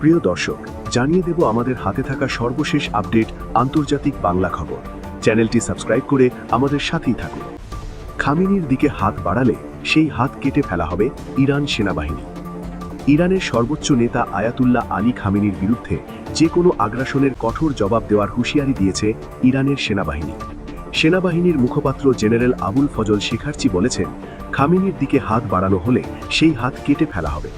প্রিয় দর্শক, জানিয়ে দেব আমাদের হাতে থাকা সর্বশেষ আপডেট আন্তর্জাতিক বাংলা খবর। চ্যানেলটি সাবস্ক্রাইব করে আমাদের সাথেই থাকুন। খামিনির দিকে হাত বাড়ালে সেই হাত কেটে ফেলা হবে ইরান সেনাবাহিনী। ইরানের সর্বোচ্চ নেতা আয়াতুল্লাহ আলী খামিনির বিরুদ্ধে যে কোনো আগ্রাসনের কঠোর জবাব দেওয়ার হুঁশিয়ারি দিয়েছে ইরানের সেনাবাহিনী। সেনাবাহিনীর মুখপাত্র জেনারেল আবুল ফজল শিখারচি বলেছেন, খামিনির দিকে হাত বাড়ানো হলে সেই হাত কেটে ফেলা হবে।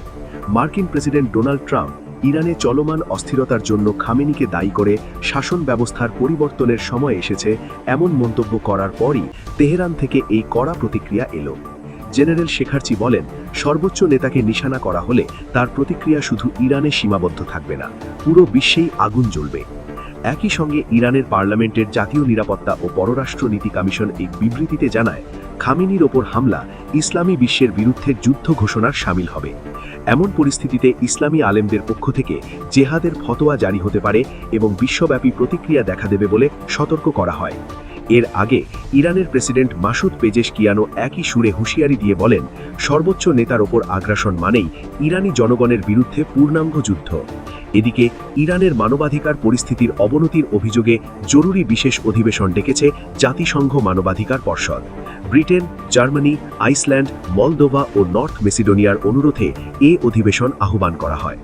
মার্কিন প্রেসিডেন্ট ডোনাল্ড ট্রাম্প ইরানে চলমান অস্থিরতার জন্য খামেনিকে দায়ী করে শাসন ব্যবস্থার পরিবর্তনের সময় এসেছে এমন মন্তব্য করার পরই তেহরান থেকে এই কড়া প্রতিক্রিয়া এলো। জেনারেল শেখারচি বলেন, সর্বোচ্চ নেতাকে নিশানা করা হলে তার প্রতিক্রিয়া শুধু ইরানে সীমাবদ্ধ থাকবে না, পুরো বিশ্বেই আগুন জ্বলবে। একই সঙ্গে ইরানের পার্লামেন্টের জাতীয় নিরাপত্তা ও পররাষ্ট্র নীতি কমিশন এই বিবৃতিতে জানায় খামেনির ওপর হামলা ইসলামী বিশ্বের বিরুদ্ধে যুদ্ধ ঘোষণার সামিল হবে। এমন পরিস্থিতিতে ইসলামী আলেমদের পক্ষ থেকে জেহাদের ফতোয়া জারি হতে পারে এবং বিশ্বব্যাপী প্রতিক্রিয়া দেখা দেবে বলে সতর্ক করা হয়। এর আগে ইরানের প্রেসিডেন্ট মাসুদ পেজেশকিয়ানো একই সুরে হুঁশিয়ারি দিয়ে বলেন, সর্বোচ্চ নেতার ওপর আগ্রাসন মানেই ইরানি জনগণের বিরুদ্ধে পূর্ণাঙ্গ যুদ্ধ। এদিকে ইরানের মানবাধিকার পরিস্থিতির অবনতির অভিযোগে জরুরি বিশেষ অধিবেশন ডেকেছে জাতিসংঘ মানবাধিকার পর্ষদ। ব্রিটেন, জার্মানি, আইসল্যান্ড, মলদোভা ও নর্থ মেসিডোনিয়ার অনুরোধে এ অধিবেশন আহ্বান করা হয়।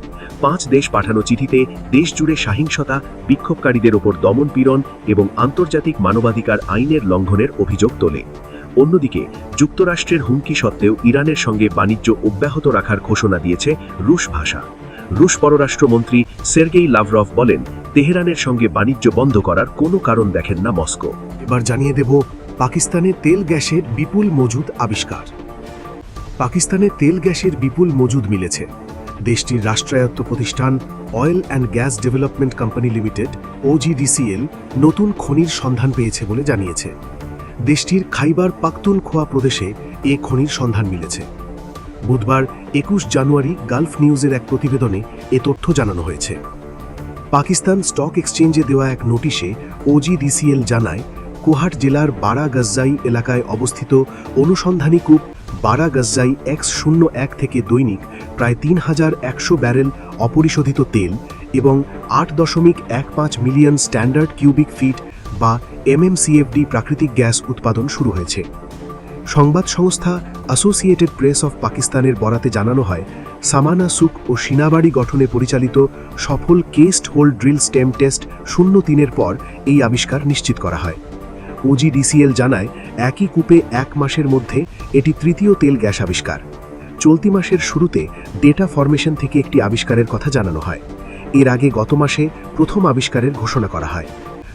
পাঁচ দেশ পাঠানো চিঠিতে দেশ জুড়ে সহিংসতা, বিক্ষোভকারীদের ওপর দমনপীড়ন এবং আন্তর্জাতিক মানবাধিকার আইনের লঙ্ঘনের অভিযোগ তোলে। অন্যদিকে, যুক্তরাষ্ট্রের হুমকি সত্ত্বেও ইরানের সঙ্গে বাণিজ্য অব্যাহত রাখার ঘোষণা দিয়েছে রুশ ভাষা। রুশ পররাষ্ট্রমন্ত্রী সের্গেই লাভরভ বলেন, তেহরানের সঙ্গে বাণিজ্য বন্ধ করার কোনো কারণ দেখেন না মস্কো। এবার জানিয়ে দেব, পাকিস্তানে তেল গ্যাসের বিপুল মজুদ আবিষ্কার। পাকিস্তানে তেল গ্যাসের বিপুল মজুদ মিলেছে। দেশটির রাষ্ট্রায়ত্ত প্রতিষ্ঠান oil and gas development company limited OGDCL নতুন খনির সন্ধান পেয়েছে বলে জানিয়েছে। দেশটির খাইবার পাখতুনখোয়া প্রদেশে এ খনির সন্ধান মিলেছে। বুধবার একুশ জানুয়ারি গালফ নিউজের এক প্রতিবেদনে এ তথ্য জানানো হয়েছে। পাকিস্তান স্টক এক্সচেঞ্জে দেওয়া এক নোটিশে ওজিডিসিএল জানায়, কোহাট জেলার বারা গজ্জাই এলাকায় অবস্থিত অনুসন্ধানী কূপ বারা গজ্জাই এক্স শূন্য এক থেকে দৈনিক প্রায় তিন হাজার একশো ব্যারেল অপরিশোধিত তেল এবং আট দশমিক এক পাঁচ মিলিয়ন স্ট্যান্ডার্ড কিউবিক ফিট বা এমএমসিএফডি প্রাকৃতিক গ্যাস উৎপাদন শুরু হয়েছে। সংবাদ সংস্থা অ্যাসোসিয়েটেড প্রেস অফ পাকিস্তানের বরাতে জানানো হয়, সামানা সুক ও সিনাবাড়ি গঠনে পরিচালিত সফল cased hole drill stem test শূন্য তিনের পর এই আবিষ্কার নিশ্চিত করা হয়। ওজিডিসিএল জানায়, একই কূপে এক মাসের মধ্যে এটি তৃতীয় তেল গ্যাস আবিষ্কার। চলতি মাসের শুরুতে ডেটা ফরমেশন থেকে একটি আবিষ্কারের কথা জানানো হয়। এর আগে গত মাসে প্রথম আবিষ্কারের ঘোষণা করা হয়।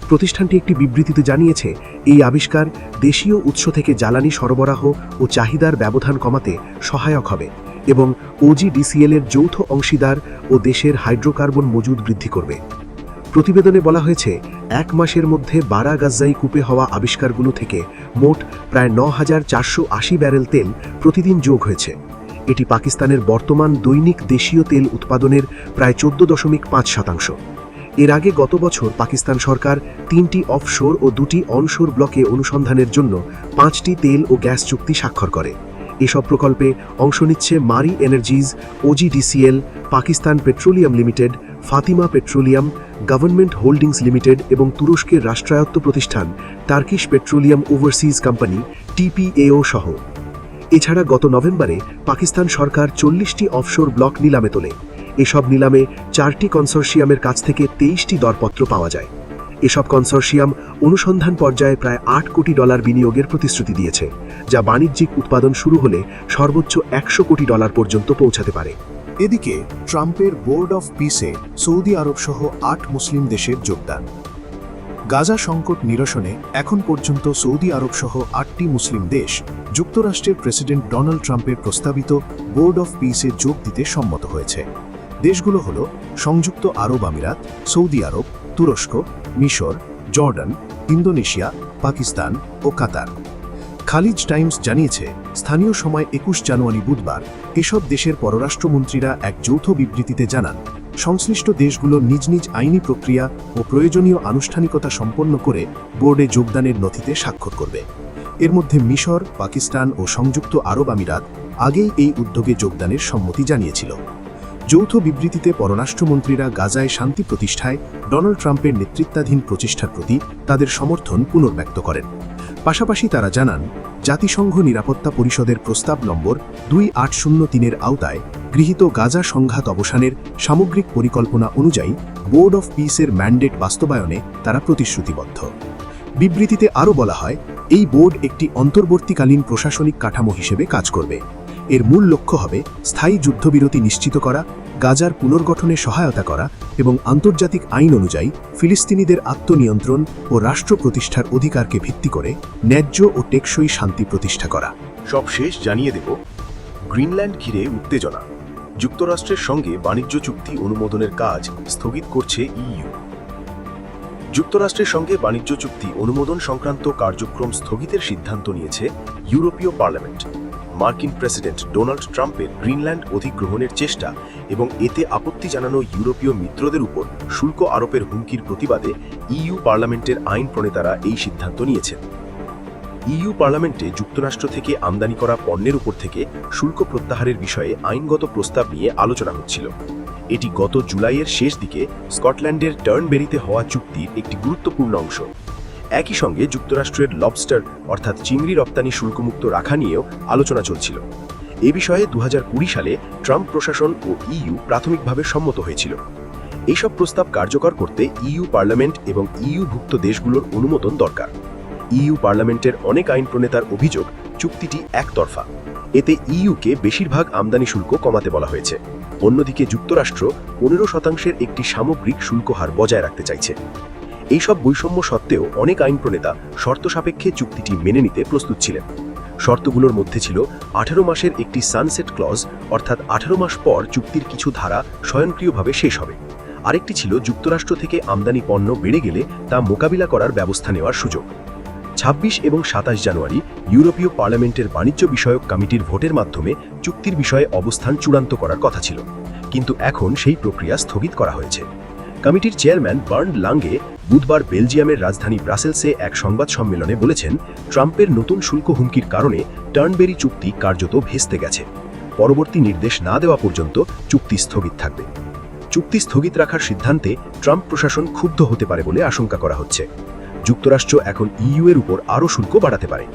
প্রতিষ্ঠানটি একটি বিবৃতিতে জানিয়েছে, এই আবিষ্কার দেশীয় উৎস থেকে জ্বালানি সরবরাহ ও চাহিদার ব্যবধান কমাতে সহায়ক হবে এবং ওজিডিসিএল এর যৌথ অংশীদার ও দেশের হাইড্রোকার্বন মজুদ বৃদ্ধি করবে। প্রতিবেদনে বলা হয়েছে, এক মাসের মধ্যে বারা গাজ্জাই কূপে হওয়া আবিষ্কারগুলো থেকে মোট প্রায় ন হাজার চারশো আশি ব্যারেল তেল প্রতিদিন যোগ হয়েছে। এটি পাকিস্তানের বর্তমান দৈনিক দেশীয় তেল উৎপাদনের প্রায় চোদ্দ দশমিক পাঁচ শতাংশ। এর আগে গত বছর পাকিস্তান সরকার তিনটি অফশোর ও দুটি অনশোর ব্লকে অনুসন্ধানের জন্য পাঁচটি তেল ও গ্যাস চুক্তি স্বাক্ষর করে। এসব প্রকল্পে অংশ নিচ্ছে Mari energies, OGDCL, Pakistan petroleum limited, Fatima petroleum, government holdings limited এবং তুরস্কের রাষ্ট্রায়ত্ত প্রতিষ্ঠান Turkish petroleum overseas company, TPAO সহ। এছাড়া গত নভেম্বরে পাকিস্তান সরকার চল্লিশটি অফশোর ব্লক নিলামে তোলে। এসব নিলামে চারটি কনসোর্শিয়ামের কাছ থেকে তেইশটি দরপত্র পাওয়া যায়। এসব কনসোর্শিয়াম অনুসন্ধান পর্যায়ে প্রায় আট কোটি ডলার বিনিয়োগের প্রতিশ্রুতি দিয়েছে, যা বাণিজ্যিক উৎপাদন শুরু হলে সর্বোচ্চ একশো কোটি ডলার পর্যন্ত পৌঁছাতে পারে। এদিকে, ট্রাম্পের বোর্ড অফ পিসে সৌদি আরব সহ আট মুসলিম দেশের যোগদান। গাজা সংকট নিরসনে এখন পর্যন্ত সৌদি আরব সহ আটটি মুসলিম দেশ যুক্তরাষ্ট্রের প্রেসিডেন্ট ডোনাল্ড ট্রাম্পের প্রস্তাবিত বোর্ড অফ পিসে যোগ দিতে সম্মত হয়েছে। দেশগুলো হল সংযুক্ত আরব আমিরাত, সৌদি আরব, তুরস্ক, মিশর, জর্ডান, ইন্দোনেশিয়া, পাকিস্তান ও কাতার। খালিজ টাইমস জানিয়েছে, স্থানীয় সময় একুশ জানুয়ারি বুধবার এসব দেশের পররাষ্ট্রমন্ত্রীরা এক যৌথ বিবৃতিতে জানান সংশ্লিষ্ট দেশগুলো নিজ নিজ আইনি প্রক্রিয়া ও প্রয়োজনীয় আনুষ্ঠানিকতা সম্পন্ন করে বোর্ডে যোগদানের নথিতে স্বাক্ষর করবে। এর মধ্যে মিশর, পাকিস্তান ও সংযুক্ত আরব আমিরাত আগেই এই উদ্যোগে যোগদানের সম্মতি জানিয়েছিল। যৌথ বিবৃতিতে পররাষ্ট্রমন্ত্রীরা গাজায় শান্তি প্রতিষ্ঠায় ডোনাল্ড ট্রাম্পের নেতৃত্বাধীন প্রচেষ্টার প্রতি তাদের সমর্থন পুনর্ব্যক্ত করেন। পাশাপাশি তারা জানান, জাতিসংঘ নিরাপত্তা পরিষদের প্রস্তাব নম্বর দুই আট শূন্য তিনের আওতায় গৃহীত গাজা সংঘাত অবসানের সামগ্রিক পরিকল্পনা অনুযায়ী বোর্ড অফ পিসের ম্যান্ডেট বাস্তবায়নে তারা প্রতিশ্রুতিবদ্ধ। বিবৃতিতে আরও বলা হয়, এই বোর্ড একটি অন্তর্বর্তীকালীন প্রশাসনিক কাঠামো হিসেবে কাজ করবে। এর মূল লক্ষ্য হবে স্থায়ী যুদ্ধবিরতি নিশ্চিত করা, গাজার পুনর্গঠনে সহায়তা করা এবং আন্তর্জাতিক আইন অনুযায়ী ফিলিস্তিনিদের আত্মনিয়ন্ত্রণ ও রাষ্ট্র প্রতিষ্ঠার অধিকারকে ভিত্তি করে ন্যায্য ও টেকসই শান্তি প্রতিষ্ঠা করা। সব শেষ জানিয়ে দেব, গ্রিনল্যান্ড ঘিরে উত্তেজনা। যুক্তরাষ্ট্রের সঙ্গে বাণিজ্য চুক্তি অনুমোদনের কাজ স্থগিত করছে ইইউ। যুক্তরাষ্ট্রের সঙ্গে বাণিজ্য চুক্তি অনুমোদন সংক্রান্ত কার্যক্রম স্থগিতের সিদ্ধান্ত নিয়েছে ইউরোপীয় পার্লামেন্ট। মার্কিন প্রেসিডেন্ট ডোনাল্ড ট্রাম্পের গ্রিনল্যান্ড অধিগ্রহণের চেষ্টা এবং এতে আপত্তি জানানো ইউরোপীয় মিত্রদের উপর শুল্ক আরোপের হুমকির প্রতিবাদে ইইউ পার্লামেন্টের আইন প্রণেতারা এই সিদ্ধান্ত নিয়েছেন। ইইউ পার্লামেন্টে যুক্তরাষ্ট্র থেকে আমদানি করা পণ্যের উপর থেকে শুল্ক প্রত্যাহারের বিষয়ে আইনগত প্রস্তাব নিয়ে আলোচনা হচ্ছিল। এটি গত জুলাইয়ের শেষ দিকে স্কটল্যান্ডের টার্নবেরিতে হওয়া চুক্তির একটি গুরুত্বপূর্ণ অংশ। একই সঙ্গে যুক্তরাষ্ট্রের লবস্টার, অর্থাৎ চিংড়ি রপ্তানি শুল্কমুক্ত রাখা নিয়েও আলোচনা চলছিল। এ বিষয়ে দু হাজার কুড়ি সালে ট্রাম্প প্রশাসন ও ইইউ প্রাথমিকভাবে সম্মত হয়েছিল। এইসব প্রস্তাব কার্যকর করতে ইইউ পার্লামেন্ট এবং ইইউভুক্ত দেশগুলোর অনুমোদন দরকার। ইইউ পার্লামেন্টের অনেক আইন প্রণেতার অভিযোগ চুক্তিটি একতরফা। এতে ইইউকে বেশিরভাগ আমদানি শুল্ক কমাতে বলা হয়েছে। অন্যদিকে যুক্তরাষ্ট্র পনেরো শতাংশের একটি সামগ্রিক শুল্ক হার বজায় রাখতে চাইছে। এইসব বৈষম্য সত্ত্বেও অনেক আইন প্রণেতা শর্ত সাপেক্ষে চুক্তিটি মেনে নিতে প্রস্তুত ছিলেন। শর্তগুলোর মধ্যে ছিল আঠেরো মাসের একটি সানসেট ক্লজ অর্থাৎ আঠেরো মাস পর চুক্তির কিছু ধারা স্বয়ংক্রিয়ভাবে শেষ হবে। আরেকটি ছিল যুক্তরাষ্ট্র থেকে আমদানি পণ্য বেড়ে গেলে তা মোকাবিলা করার ব্যবস্থা নেওয়ার সুযোগ। ছাব্বিশ এবং সাতাশ জানুয়ারি ইউরোপীয় পার্লামেন্টের বাণিজ্য বিষয়ক কমিটির ভোটের মাধ্যমে চুক্তির বিষয়ে অবস্থান চূড়ান্ত করার কথা ছিল। কিন্তু এখন সেই প্রক্রিয়া স্থগিত করা হয়েছে। কমিটির চেয়ারম্যান বার্ন লাঙ্গে বুধবার বেলজিয়ামের রাজধানী ব্রাসেলসে এক সংবাদ সম্মেলনে বলেছেন, ট্রাম্পের নতুন শুল্ক হুমকির কারণে টার্নবেরি চুক্তি কার্যত ভেস্তে গেছে। পরবর্তী নির্দেশ না দেওয়া পর্যন্ত চুক্তি স্থগিত থাকবে। চুক্তি স্থগিত রাখার সিদ্ধান্তে ট্রাম্প প্রশাসন ক্ষুব্ধ হতে পারে বলে আশঙ্কা করা হচ্ছে। যুক্তরাষ্ট্র এখন ইইউ এর উপর আরও শুল্ক বাড়াতে পারে।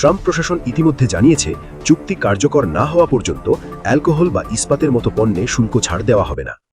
ট্রাম্প প্রশাসন ইতিমধ্যে জানিয়েছে, চুক্তি কার্যকর না হওয়া পর্যন্ত অ্যালকোহল বা ইস্পাতের মতো পণ্যে শুল্ক ছাড় দেওয়া হবে না।